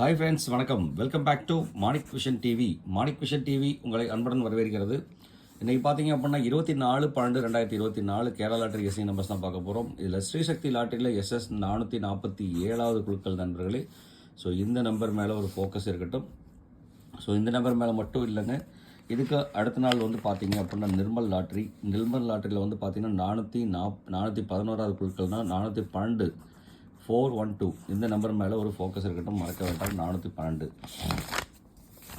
Hi friends வணக்கம். Welcome back to Manik Vision TV Manik Vision TV உங்களை அன்புடன் வரவேற்கிறது. இன்றைக்கி பார்த்தீங்க அப்படின்னா இருபத்தி நாலு பன்னெண்டு ரெண்டாயிரத்தி இருபத்தி நாலு கேரளா லாட்டரி எஸ்ஐ நம்பர்ஸ் தான் பார்க்க போகிறோம் இதில் ஸ்ரீசக்தி லாட்டரியில் எஸ்எஸ் நானூற்றி நாற்பத்தி ஏழாவது குழுக்கள் நண்பர்களே. ஸோ இந்த நம்பர் மேலே ஒரு ஃபோக்கஸ் இருக்கட்டும். ஸோ இந்த நம்பர் மேலே மட்டும் இல்லைங்க. இதுக்கு அடுத்த நாள் வந்து பார்த்தீங்க அப்படின்னா நிர்மல் லாட்ரி நிர்மல் லாட்டரியில் வந்து பார்த்தீங்கன்னா நானூற்றி நாப் நானூற்றி பதினோராவது குழுக்கள்னால் நானூற்றி பன்னெண்டு ஃபோர் ஒன் டூ இந்த நம்பர் மேலே ஒரு ஃபோக்கஸ் இருக்கட்டும் மறக்க வேண்டாம். நானூற்றி பன்னெண்டு.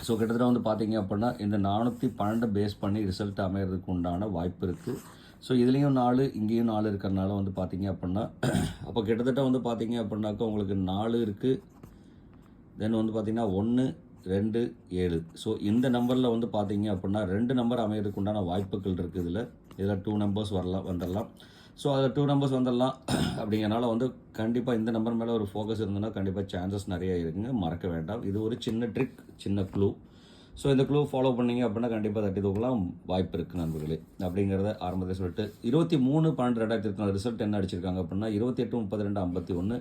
ஸோ கிட்டத்தட்ட வந்து பார்த்தீங்க அப்படின்னா இந்த நானூற்றி பன்னெண்டு பேஸ் பண்ணி ரிசல்ட் அமையிறதுக்கு உண்டான வாய்ப்பு இருக்குது ஸோ இதுலேயும் நாலு இங்கேயும் நாலு இருக்கிறனால வந்து பார்த்தீங்க அப்படின்னா அப்போ கிட்டத்தட்ட வந்து பார்த்தீங்க அப்படின்னாக்கா உங்களுக்கு நாலு இருக்குது தென் வந்து பார்த்தீங்கன்னா ஒன்று ரெண்டு ஏழு. ஸோ இந்த நம்பரில் வந்து பார்த்தீங்க அப்படின்னா ரெண்டு நம்பர் அமையிறதுக்கு உண்டான வாய்ப்புகள் இருக்குது இதில். இதில் டூ நம்பர்ஸ் வரலாம் வந்துடலாம் ஸோ அது டூ நம்பர்ஸ் வந்துடலாம். அப்படிங்கிறனால வந்து கண்டிப்பாக இந்த நம்பர் மேலே ஒரு ஃபோக்கஸ் இருந்ததுன்னா கண்டிப்பாக சான்சஸ் நிறைய இருக்குங்க. மறக்க வேண்டாம். இது ஒரு சின்ன ட்ரிக் சின்ன க்ளூ ஸோ இந்த க்ளூ ஃபாலோ பண்ணீங்க அப்படின்னா கண்டிப்பாக தட்டி தூக்கலாம் வாய்ப்பு இருக்குது நண்பர்களே. அப்படிங்கிறத ஆரம்பத்தை சொல்லிட்டு இருபத்தி மூணு பன்னெண்டு ரெண்டாயிரத்தி இருபத்தி நாலு ரிசல்ட் என்ன அடிச்சிருக்காங்க அப்படின்னா இருபத்தி எட்டு முப்பத்தி ரெண்டு ஐம்பத்தி ஒன்று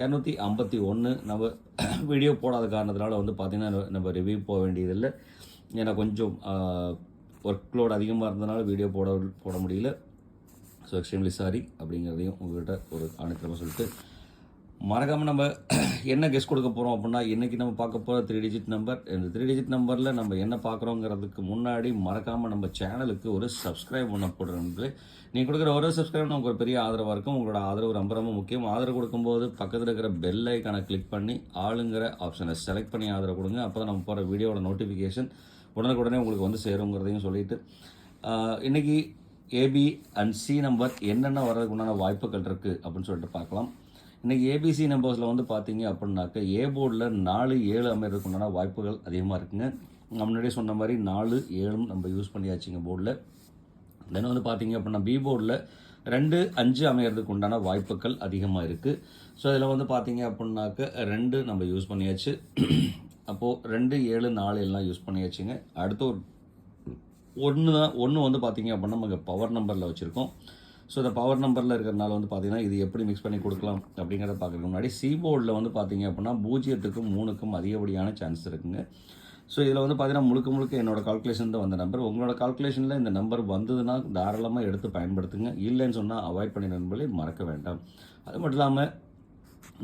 இரநூத்தி ஐம்பத்தி ஒன்று நம்ம வீடியோ போடாத காரணத்தினால வந்து பார்த்திங்கன்னா நம்ம ரிவ்யூ போக வேண்டியதில்லை. ஏன்னா கொஞ்சம் ஒர்க் லோட் அதிகமாக இருந்ததுனால வீடியோ போட போட முடியல. ஸோ எக்ஸ்ட்ரீம்லி சாரி அப்படிங்கிறதையும் உங்கள்கிட்ட ஒரு ஆணைத்தரமாக சொல்லிட்டு மறக்காமல் நம்ம என்ன கெஸ்ட் கொடுக்க போகிறோம் அப்படின்னா இன்றைக்கி நம்ம பார்க்க போகிற த்ரீ டிஜிட் நம்பர் இந்த த்ரீ டிஜிட் நம்பரில் நம்ம என்ன பார்க்குறோங்கிறதுக்கு முன்னாடி மறக்காமல் நம்ம சேனலுக்கு ஒரு சப்ஸ்கிரைப் பண்ண போடுறவங்களே நீங்கள் கொடுக்குற ஒரு சப்ஸ்கிரைப் நமக்கு ஒரு பெரிய ஆதரவாக இருக்கும். உங்களோட ஆதரவு ரொம்ப ரொம்ப முக்கியம். ஆதரவு கொடுக்கும்போது பக்கத்தில் இருக்கிற பெல் ஐக்கானை கிளிக் பண்ணி ஆளுங்கிற ஆப்ஷனை செலக்ட் பண்ணி ஆதரவு கொடுங்க. அப்போ தான் நம்ம போகிற வீடியோட நோட்டிஃபிகேஷன் உடனுக்குடனே உங்களுக்கு வந்து சேருங்கிறதையும் சொல்லிட்டு இன்றைக்கி ஏபி அண்ட் சி நம்பர் என்னென்ன வர்றதுக்கு உண்டான வாய்ப்புகள் இருக்குது அப்படின்னு சொல்லிட்டு பார்க்கலாம். இன்றைக்கி ஏபிசி நம்பர்ஸில் வந்து பார்த்தீங்க அப்படின்னாக்க ஏ போர்டில் நாலு ஏழு அமைறதுக்கு உண்டான வாய்ப்புகள் அதிகமாக இருக்குங்க. நான் முன்னாடியே சொன்ன மாதிரி நாலு ஏழும் நம்ம யூஸ் பண்ணியாச்சுங்க போர்டில் தென் வந்து பார்த்தீங்க அப்படின்னா பி போர்டில் ரெண்டு அஞ்சு அமையிறதுக்கு உண்டான வாய்ப்புகள் அதிகமாக இருக்குது ஸோ இதில் வந்து பார்த்தீங்க அப்படின்னாக்க ரெண்டு நம்ம யூஸ் பண்ணியாச்சு. அப்போது ரெண்டு ஏழு நாலு எல்லாம் யூஸ் பண்ணியாச்சுங்க. அடுத்து ஒரு ஒன்று தான் ஒன்று வந்து பார்த்தீங்க அப்படின்னா நம்ம பவர் நம்பரில் வச்சுருக்கோம். ஸோ இந்த பவர் நம்பரில் இருக்கிறனால வந்து பார்த்தீங்கன்னா இது எப்படி மிக்ஸ் பண்ணி கொடுக்கலாம் அப்படிங்கிறத பார்க்குறதுக்கு முன்னாடி சீபோர்டில் வந்து பார்த்தீங்க அப்படின்னா பூஜ்ஜியத்துக்கும் மூணுக்கும் அதிகப்படியான சான்ஸ் இருக்குங்க. ஸோ இதில் வந்து பார்த்தீங்கன்னா முழுக்க முழுக்க என்னோட கால்குலேஷன் தான் வந்த நம்பர் உங்களோட கால்குலேஷனில் இந்த நம்பர் வந்ததுன்னா தாராளமாக எடுத்து பயன்படுத்துங்க. இல்லைன்னு சொன்னால் அவாய்ட் பண்ணி நண்பர்களே மறக்க வேண்டாம். அது மட்டும் இல்லாமல்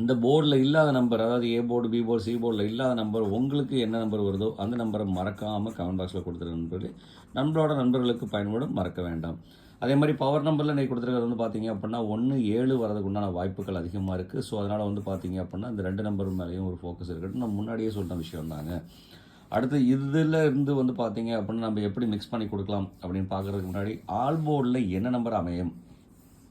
இந்த போர்டில் இல்லாத நம்பர் அதாவது A board B board C போர்டில் இல்லாத நம்பர் உங்களுக்கு என்ன நம்பர் வருதோ அந்த நம்பரை மறக்காமல் கமெண்ட் பாக்ஸில் கொடுத்துருக்க நண்பர்களே. நண்பரோட நண்பர்களுக்கு பயன்படும் மறக்க வேண்டாம். அதே மாதிரி பவர் நம்பரில் நீங்கள் கொடுத்துருக்கிறது வந்து பார்த்தீங்க அப்படின்னா ஒன்று ஏழு வரதுக்கு உண்டான வாய்ப்புகள் அதிகமாக இருக்குது ஸோ அதனால் வந்து பார்த்தீங்க அப்படின்னா இந்த ரெண்டு நம்பர் மேலேயும் ஒரு ஃபோக்கஸ் இருக்கட்டும். நான் முன்னாடியே சொல்லிட்ட விஷயம் தாங்க அடுத்து இதில் இருந்து வந்து பார்த்தீங்க அப்படின்னா நம்ம எப்படி மிக்ஸ் பண்ணி கொடுக்கலாம் அப்படின்னு பார்க்குறதுக்கு முன்னாடி ஆல் போர்டில் என்ன நம்பர் அமையும்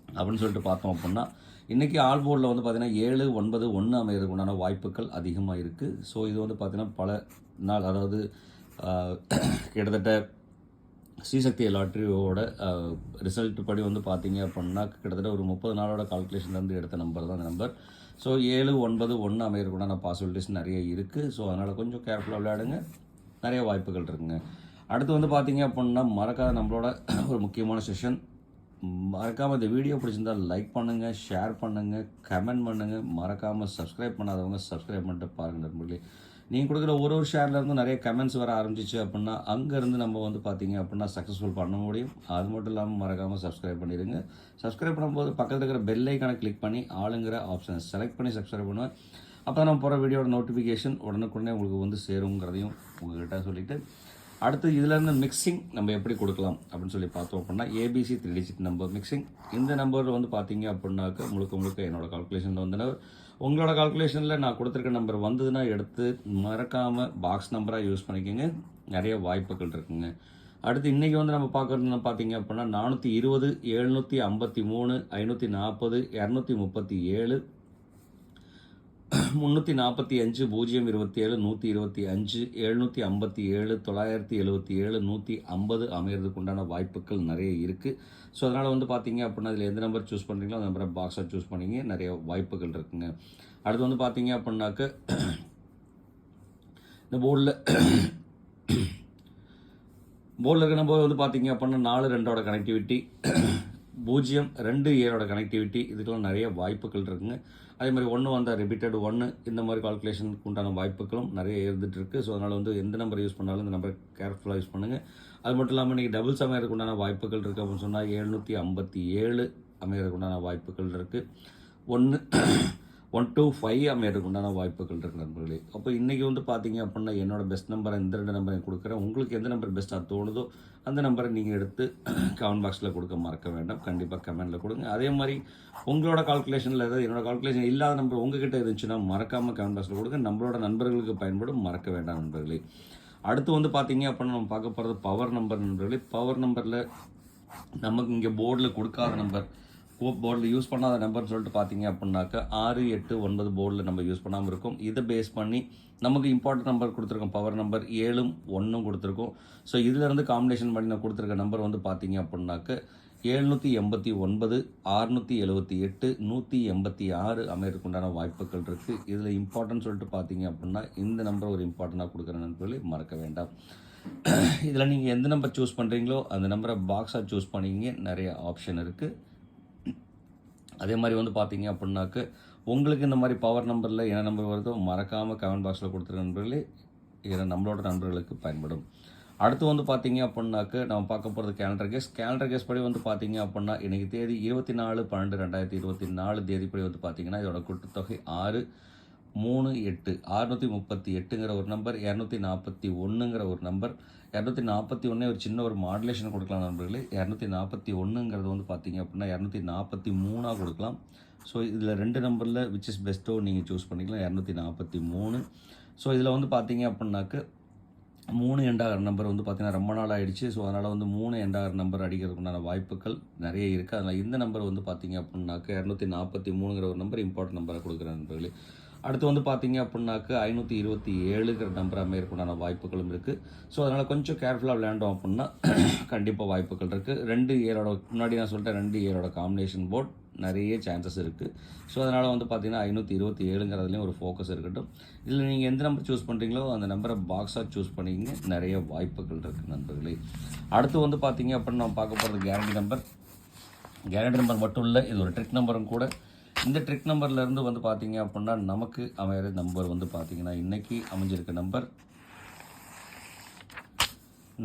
அப்படின்னு சொல்லிட்டு பார்த்தோம் அப்படின்னா இன்றைக்கி ஆல் போர்டில் வந்து பார்த்திங்கன்னா ஏழு ஒன்பது ஒன்று அமைகிறதுக்கு உண்டான வாய்ப்புகள் அதிகமாக இருக்குது ஸோ இது வந்து பார்த்திங்கன்னா பல நாள் அதாவது கிட்டத்தட்ட ஸ்ரீசக்தி லாட்ரியோட ரிசல்ட் படி வந்து பார்த்தீங்க அப்படின்னா கிட்டத்தட்ட ஒரு முப்பது நாளோட கால்குலேஷன்லேருந்து எடுத்த நம்பர் தான் அந்த நம்பர் ஸோ ஏழு ஒன்பது ஒன்று அமைகிறதுக்குண்டான பாசிபிலிட்டிஸ் நிறைய இருக்குது ஸோ அதனால் கொஞ்சம் கேர்ஃபுல்லாக விளையாடுங்க. நிறைய வாய்ப்புகள் இருக்குங்க. அடுத்து வந்து பார்த்தீங்க அப்படின்னா மறக்காத நம்மளோட ஒரு முக்கியமான செஷன் மறக்காமல் இந்த வீடியோ பிடிச்சிருந்தா லைக் பண்ணுங்கள் ஷேர் பண்ணுங்கள் கமெண்ட் பண்ணுங்கள் மறக்காமல் சப்ஸ்கிரைப் பண்ணாதவங்க சப்ஸ்கிரைப் பண்ணிட்டு பாருங்கள் நண்பர்களே. நீங்கள் கொடுக்குற ஒரு ஒரு ஷேர்லேருந்தும் நிறைய கமெண்ட்ஸ் வர ஆரம்பிச்சிச்சு அப்படின்னா அங்கேருந்து நம்ம வந்து பார்த்தீங்க அப்படின்னா சக்ஸஸ்ஃபுல் பண்ண முடியும். அது மட்டும் இல்லாமல் மறக்காமல் சப்ஸ்கிரைப் பண்ணிடுங்க. சப்ஸ்கிரைப் பண்ணும்போது பக்கத்தில் இருக்கிற பெல் ஐக்கானை கிளிக் பண்ணி ஆளுங்கிற ஆப்ஷனை செலக்ட் பண்ணி சப்ஸ்கிரைப் பண்ணுவேன் அப்போ நம்ம போகிற வீடியோட நோட்டிஃபிகேஷன் உடனுக்குடனே உங்களுக்கு வந்து சேருங்கிறதையும் உங்கள்கிட்ட சொல்லிவிட்டு அடுத்து இதுலேருந்து மிக்சிங் நம்ம எப்படி கொடுக்கலாம் அப்படின்னு சொல்லி பார்த்தோம் அப்படின்னா ABC three digit number mixing இந்த நம்பர் வந்து பார்த்தீங்க அப்படின்னாக்க முழுக்க முழுக்க என்னோட கால்குலேஷனில் வந்து உங்களோட கால்குலேஷனில் நான் கொடுத்துருக்க நம்பர் வந்ததுன்னா எடுத்து மறக்காமல் பாக்ஸ் நம்பராக யூஸ் பண்ணிக்கோங்க. நிறைய வாய்ப்புகள் இருக்குங்க. அடுத்து இன்றைக்கி வந்து நம்ம பார்க்குறது பார்த்தீங்க அப்படின்னா நானூற்றி இருபது எழுநூற்றி ஐம்பத்தி மூணு ஐநூற்றி நாற்பது இரநூத்தி முப்பத்தி ஏழு முந்நூற்றி நாற்பத்தி அஞ்சு பூஜ்ஜியம் இருபத்தி ஏழு நூற்றி இருபத்தி அஞ்சு எழுநூற்றி ஐம்பத்தி ஏழு தொள்ளாயிரத்தி எழுபத்தி ஏழு நூற்றி ஐம்பது அமைகிறதுக்கு உண்டான வாய்ப்புகள் நிறைய இருக்குது ஸோ அதனால் வந்து பார்த்தீங்க அப்படின்னா அதில் எந்த நம்பர் சூஸ் பண்ணுறீங்களோ அந்த நம்பரை பாக்ஸை சூஸ் பண்ணிங்க நிறைய வாய்ப்புகள் இருக்குங்க. அடுத்து வந்து பார்த்தீங்க அப்படின்னாக்க இந்த போர்டில் போர்டில் இருக்கிற நம்பர் வந்து பார்த்தீங்க அப்படின்னா நாலு ரெண்டோட கனெக்டிவிட்டி பூஜ்ஜியம் ரெண்டு இயரோட கனெக்டிவிட்டி இதுக்கெல்லாம் நிறைய வாய்ப்புகள் இருக்குங்க. அதே மாதிரி ஒன்று வந்தால் ரிப்பீட்டட் ஒன்று இந்த மாதிரி கால்குலேஷனுக்கு உண்டான வாய்ப்புகளும் நிறைய இருந்துட்டு ஸோ அதனால் வந்து எந்த நம்பர் யூஸ் பண்ணாலும் இந்த நம்பர் கேர்ஃபுல்லாக யூஸ் பண்ணுங்கள் அது மட்டும் இல்லாமல் இன்றைக்கி டபுள் சமையறதுக்கு உண்டான வாய்ப்புகள் இருக்குது அப்படின்னு சொன்னால் எழுநூற்றி ஐம்பத்தி ஏழு அமையறதுக்கு உண்டான வாய்ப்புகள் இருக்குது ஒன்று ஒன் டூ ஃபைவ் அமையறதுக்கு உண்டான வாய்ப்புகள் இருக்குது நண்பர்களே. அப்போ இன்றைக்கி வந்து பார்த்தீங்க அப்படின்னா என்னோட பெஸ்ட் நம்பரை இந்த ரெண்டு நம்பரை கொடுக்குறேன். உங்களுக்கு எந்த நம்பர் பெஸ்ட்டாக தோணுதோ அந்த நம்பரை நீங்கள் எடுத்து கமெண்ட் பாக்ஸில் கொடுக்க மறக்க வேண்டாம். கண்டிப்பாக கமெண்ட்டில் கொடுங்க. அதே மாதிரி உங்களோட கால்குலேஷனில் ஏதாவது என்னோட கால்குலேஷன் இல்லாத நம்பர் உங்ககிட்ட இருந்துச்சுன்னா மறக்காமல் கமெண்ட் பாக்ஸில் கொடுங்க. நம்மளோட நண்பர்களுக்கு பயன்படும். மறக்க வேண்டாம் நண்பர்களே. அடுத்து வந்து பார்த்தீங்க அப்படின்னா நம்ம பார்க்க போகிறது பவர் நம்பர் நண்பர்களே. பவர் நம்பரில் நமக்கு இங்கே போர்டில் கொடுக்காத நம்பர் போர்டில் யூஸ் பண்ணாத நம்பர்னு சொல்லிட்டு பார்த்தீங்க அப்படின்னாக்கா ஆறு எட்டு ஒன்பது போர்டில் நம்ம யூஸ் பண்ணாமல் இருக்கும். இதை பேஸ் பண்ணி நமக்கு இம்பார்ட்டன்ட் நம்பர் கொடுத்துருக்கோம். பவர் நம்பர் ஏழும் ஒன்றும் கொடுத்துருக்கோம். ஸோ இதிலேருந்து காம்பினேஷன் பண்ணி நான் கொடுத்துருக்க நம்பர் வந்து பார்த்தீங்க அப்படின்னாக்க எழுநூற்றி எண்பத்தி ஒன்பது அறுநூற்றி எழுபத்தி எட்டு நூற்றி எண்பத்தி ஆறு அமையறதுக்கு உண்டான வாய்ப்புகள் இருக்குது இதில் இம்பார்ட்டன்ட் சொல்லிட்டு பார்த்தீங்க அப்படின்னா இந்த நம்பரை ஒரு இம்பார்ட்டண்ட்டாக கொடுக்குற நண்பர்களை மறக்க வேண்டாம். இதில் நீங்கள் எந்த நம்பர் சூஸ் பண்ணுறீங்களோ அந்த நம்பரை பாக்ஸாக சூஸ் பண்ணிங்க நிறைய ஆப்ஷன் இருக்குது அதே மாதிரி வந்து பார்த்தீங்க அப்படின்னாக்க உங்களுக்கு இந்த மாதிரி பவர் நம்பரில் என்ன நம்பர் வருதோ மறக்காமல் கமெண்ட் பாக்ஸில் கொடுத்துருக்க நண்பர்களே இது நம்மளோட நண்பர்களுக்கு பயன்படும். அடுத்து வந்து பார்த்தீங்க அப்படின்னாக்க நம்ம பார்க்க போகிறது கேலண்டர் கேஸ் கேலண்டர் கேஸ் படி வந்து பார்த்தீங்க அப்படின்னா இன்றைக்கி தேதி இருபத்தி நாலு பன்னெண்டு ரெண்டாயிரத்தி இருபத்தி நாலு தேதிப்படி வந்து பார்த்தீங்கன்னா இதோட கூட்டுத்தொகை ஆறு. மூணு எட்டு. அறுநூற்றி முப்பத்தி எட்டுங்கிற ஒரு நம்பர் இரநூத்தி நாற்பத்தி ஒன்றுங்கிற ஒரு நம்பர் இரநூத்தி நாற்பத்தி ஒன்றே ஒரு சின்ன ஒரு மாடுலேஷன் கொடுக்கலாம் நண்பர்களே. இரநூத்தி நாற்பத்தி ஒன்றுங்கிறது வந்து பார்த்தீங்க அப்படின்னா இரநூத்தி நாற்பத்தி மூணாக கொடுக்கலாம். ஸோ இதில் ரெண்டு நம்பரில் விச் இஸ் பெஸ்ட்டோ நீங்கள் சூஸ் பண்ணிக்கலாம். இரநூத்தி நாற்பத்தி மூணு. ஸோ இதில் வந்து பார்த்தீங்க அப்படின்னாக்க மூணு எண்டாகிற நம்பர் வந்து பார்த்திங்கன்னா ரொம்ப நாள் ஆகிடுச்சு ஸோ அதனால் வந்து மூணு எண்டாகிற நம்பர் அடிக்கிறதுக்குண்டான வாய்ப்புகள் நிறைய இருக்குது அதில் இந்த நம்பர் வந்து பார்த்தீங்க அப்படின்னாக்க இரநூத்தி நாற்பத்தி மூணுங்கிற ஒரு நம்பர் இம்பார்ட்டன்ட் நம்பரை கொடுக்குற நண்பர்களே. அடுத்து வந்து பார்த்தீங்க அப்படின்னாக்க ஐநூற்றி இருபத்தி ஏழுங்கிற நம்பர் அமையறதுக்குண்டான வாய்ப்புகளும் இருக்குது ஸோ அதனால் கொஞ்சம் கேர்ஃபுல்லாக விளையாண்டோம் அப்படின்னா கண்டிப்பாக வாய்ப்புகள் இருக்குது ரெண்டு ஏரோட முன்னாடி நான் சொல்லிட்டேன் ரெண்டு ஏரோட காம்பினேஷன் போர்ட் நிறைய சான்சஸ் இருக்குது ஸோ அதனால் வந்து பார்த்தீங்கன்னா ஐநூற்றி இருபத்தி ஏழுங்கிறதுலையும் ஒரு ஃபோக்கஸ் இருக்கட்டும். இதில் நீங்கள் எந்த நம்பர் சூஸ் பண்ணுறீங்களோ அந்த நம்பரை பாக்ஸாக சூஸ் பண்ணிங்க நிறைய வாய்ப்புகள் இருக்குது நண்பர்களே. அடுத்து வந்து பார்த்தீங்க அப்படின்னு நம்ம பார்க்க போகிறது கேரண்டி நம்பர் கேரண்டி நம்பர் மட்டும் இல்லை இது ஒரு ட்ரிக் நம்பரும் கூட. இந்த ட்ரிக் நம்பர்லேருந்து வந்து பார்த்தீங்க அப்படின்னா நமக்கு அமையிற நம்பர் வந்து பார்த்தீங்கன்னா இன்றைக்கி அமைஞ்சிருக்க நம்பர்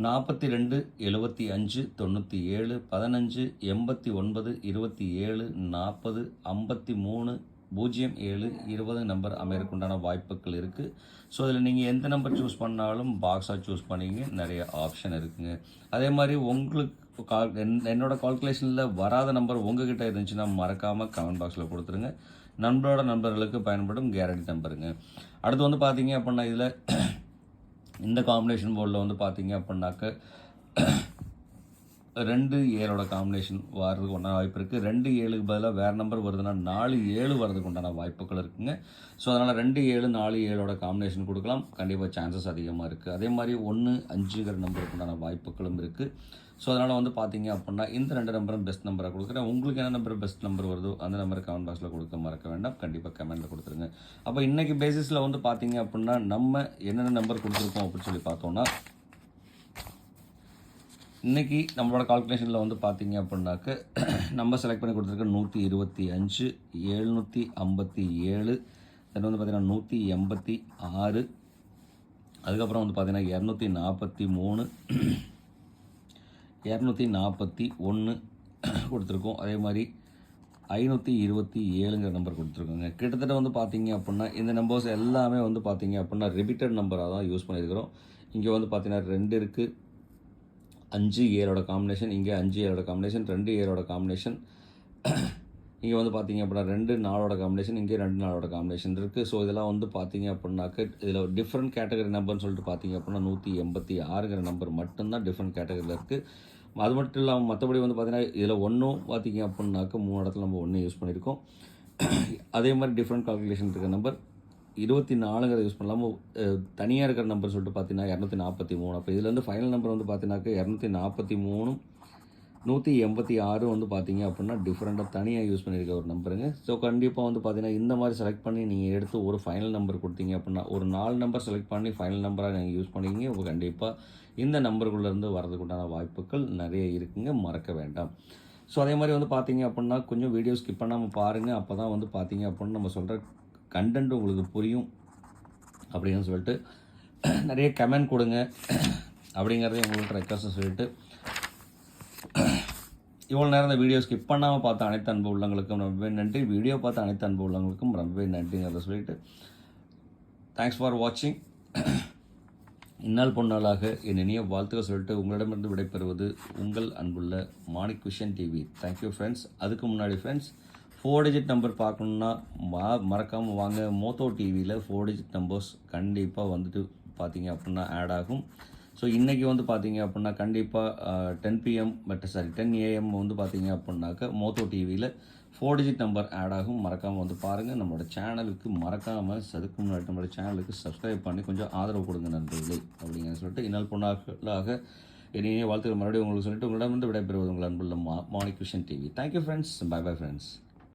நாற்பத்தி ரெண்டு எழுபத்தி அஞ்சு தொண்ணூற்றி ஏழு பதினஞ்சு எண்பத்தி ஒன்பது இருபத்தி ஏழு நாற்பது ஐம்பத்தி மூணு பூஜ்ஜியம் ஏழு இருபது நம்பர் அமையறக்குண்டான வாய்ப்புகள் இருக்குது ஸோ அதில் நீங்கள் எந்த நம்பர் சூஸ் பண்ணாலும் பாக்ஸாக சூஸ் பண்ணிங்க. நிறைய ஆப்ஷன் இருக்குங்க. அதே மாதிரி உங்களுக்கு கால் என் என்னோட கால்குலேஷனில் வராத நம்பர் உங்ககிட்ட இருந்துச்சுன்னா மறக்காமல் கமெண்ட் பாக்ஸில் கொடுத்துருங்க. நண்பரோட நண்பர்களுக்கு பயன்படும் கேரண்டி நம்பருங்க அடுத்து வந்து பார்த்தீங்க அப்படின்னா இதில் இந்த காம்பினேஷன் போர்டில் வந்து பார்த்தீங்க அப்படின்னாக்க ரெண்டு ஏழோட காம்பினேஷன் வர்றதுக்கு உண்டான வாய்ப்பு இருக்குது ரெண்டு ஏழுக்கு பதிலாக வேறு நம்பர் வருதுன்னா நாலு ஏழு வர்றதுக்கு உண்டான வாய்ப்புகள் இருக்குங்க. ஸோ அதனால் ரெண்டு ஏழு நாலு ஏழோட காம்பினேஷன் கொடுக்கலாம். கண்டிப்பாக சான்சஸ் அதிகமாக இருக்குது அதே மாதிரி ஒன்று அஞ்சுங்கிற நம்பருக்கு உண்டான வாய்ப்புகளும் இருக்குது ஸோ அதனால் வந்து பார்த்தீங்க அப்படின்னா இந்த ரெண்டு நம்பரும் பெஸ்ட் நம்பரை கொடுக்குறேன். உங்களுக்கு என்ன நம்பர் பெஸ்ட் நம்பர் வருதோ அந்த நம்பரை கமெண்ட் பாக்ஸில் கொடுக்க மறக்க வேண்டாம். கண்டிப்பாக கமெண்ட்டில் கொடுத்துருங்க. அப்போ இன்றைக்கி பேசிஸில் வந்து பார்த்தீங்க அப்படின்னா நம்ம என்னென்ன நம்பர் கொடுத்துருக்கோம் அப்படின்னு சொல்லி பார்த்தோன்னா இன்றைக்கி நம்மளோட கால்குலேஷனில் வந்து பார்த்தீங்க அப்படின்னாக்க நம்ம செலக்ட் பண்ணி கொடுத்துருக்க நூற்றி இருபத்தி அஞ்சு எழுநூற்றி ஐம்பத்தி ஏழு தென் வந்து பார்த்திங்கன்னா நூற்றி எண்பத்தி ஆறு அதுக்கப்புறம் வந்து பார்த்திங்கன்னா இரநூத்தி நாற்பத்தி மூணு இரநூத்தி நாற்பத்தி ஒன்று கொடுத்துருக்கோம். அதே மாதிரி ஐநூற்றி இருபத்தி ஏழுங்கிற நம்பர் கொடுத்துருக்கோங்க. கிட்டத்தட்ட வந்து பார்த்தீங்க அப்படின்னா இந்த நம்பர்ஸ் எல்லாமே வந்து பார்த்தீங்க அப்படின்னா ரிப்பீட்டட் நம்பராக தான் யூஸ் பண்ணியிருக்கிறோம். இங்கே வந்து பார்த்தீங்கன்னா ரெண்டு இருக்குது அஞ்சு ஏழோட காம்பினேஷன் இங்கே அஞ்சு ஏழோட காம்பினேஷன் ரெண்டு ஏழோட காம்பினேஷன் இங்கே வந்து பார்த்தீங்க அப்படின்னா ரெண்டு நாளோட காம்பினேஷன் இங்கே ரெண்டு நாளோட காம்பினேஷன் இருக்குது ஸோ இதெல்லாம் வந்து பார்த்தீங்க அப்படின்னாக்க இதில் டிஃப்ரெண்ட் கேட்டகரி நம்பர்னு சொல்லிட்டு பார்த்தீங்க அப்படின்னா நூற்றி எண்பத்தி ஆறுங்கிற நம்பர் மட்டும்தான் டிஃப்ரெண்ட் கேட்டகரியில் இருக்குது அது மட்டும் இல்லாமல் மற்றபடி வந்து பார்த்தீங்கன்னா இதில் ஒன்றும் பார்த்தீங்க அப்படின்னாக்க மூணு இடத்துல நம்ம ஒன்று யூஸ் பண்ணியிருக்கோம் அதே மாதிரி டிஃப்ரெண்ட் கால்குலேஷன் இருக்கிற நம்பர் இருபத்தி நாலுங்கிறத யூஸ் பண்ணலாமல் தனியாக இருக்கிற நம்பர் சொல்லிட்டு பார்த்தீங்கன்னா இரநூத்தி நாற்பத்தி மூணு. அப்போ இதில் வந்து ஃபைனல் நம்பர் வந்து பார்த்தீங்கன்னாக்க இரநூத்தி நாற்பத்தி மூணும் நூற்றி எண்பத்தி ஆறு வந்து பார்த்தீங்க அப்படின்னா டிஃப்ரெண்ட்டாக தனியாக யூஸ் பண்ணியிருக்க ஒரு நம்பருங்க ஸோ கண்டிப்பாக வந்து பார்த்தீங்கன்னா இந்த மாதிரி செலக்ட் பண்ணி நீங்கள் எடுத்து ஒரு ஃபைனல் நம்பர் கொடுத்தீங்க அப்படின்னா ஒரு நாலு நம்பர் செலக்ட் பண்ணி ஃபைனல் நம்பராக நீங்கள் யூஸ் பண்ணிக்கிங்க. உங்கள் கண்டிப்பாக இந்த நம்பருக்குள்ளேருந்து வரதுக்கு உண்டான வாய்ப்புகள் நிறைய இருக்குங்க. மறக்க வேண்டாம். ஸோ அதே மாதிரி வந்து பார்த்தீங்க அப்படின்னா கொஞ்சம் வீடியோ ஸ்கிப் பண்ணாமல் பாருங்கள் அப்போ தான் வந்து பார்த்தீங்க அப்படின்னா நம்ம சொல்கிற கண்டென்ட் உங்களுக்கு புரியும் அப்படின்னு சொல்லிட்டு நிறைய கமெண்ட் கொடுங்க. அப்படிங்கிறதையும் உங்கள்கிட்ட ரெக்வஸ்ட் சொல்லிட்டு இவ்வளோ நேரம் இந்த வீடியோ ஸ்கிப் பண்ணாமல் பார்த்த அனைத்து அன்பு உள்ளவங்களுக்கும் ரொம்பவே நன்றி. வீடியோ பார்த்த அனைத்து அன்பு உள்ளவங்களுக்கும் ரொம்பவே நன்றிங்கிறத சொல்லிட்டு தேங்க்ஸ் ஃபார் வாட்சிங் இந்நாள் பொன்னாளாக என் இனிய வாழ்த்துக்கள் சொல்லிட்டு உங்களிடமிருந்து விடைபெறுவது உங்கள் அன்புள்ள Manik Vision TV thank you friends அதுக்கு முன்னாடி ஃப்ரெண்ட்ஸ் ஃபோர் டிஜிட் நம்பர் பார்க்கணுன்னா வா மறக்காமல் வாங்க. மோத்தோ டிவியில் ஃபோர் டிஜிட் நம்பர்ஸ் கண்டிப்பாக வந்துட்டு பார்த்தீங்க அப்படின்னா ஆட் ஆகும். ஸோ இன்றைக்கி வந்து பார்த்தீங்க அப்படின்னா கண்டிப்பாக ten PM but sorry ten AM வந்து பார்த்தீங்க அப்படின்னாக்க மோத்தோ டிவியில் ஃபோர் டிஜிட் நம்பர் ஆட் ஆகும். மறக்காமல் வந்து பாருங்கள் நம்மளோட சேனலுக்கு மறக்காமல் அதுக்கு முன்னாடி நம்மளோட சேனலுக்கு சப்ஸ்கிரைப் பண்ணி கொஞ்சம் ஆதரவு கொடுங்க நண்பர்களே அப்படிங்கிற சொல்லிட்டு இன்னல் பொண்ணாக இனிய வாழ்த்துக்கள். மறுபடியும் உங்களுக்கு சொல்லிட்டு உங்களிடம் வந்து விடைபெறுவது உங்கள் அன்புள்ள மா Manik Vision TV thank you friends bye bye friends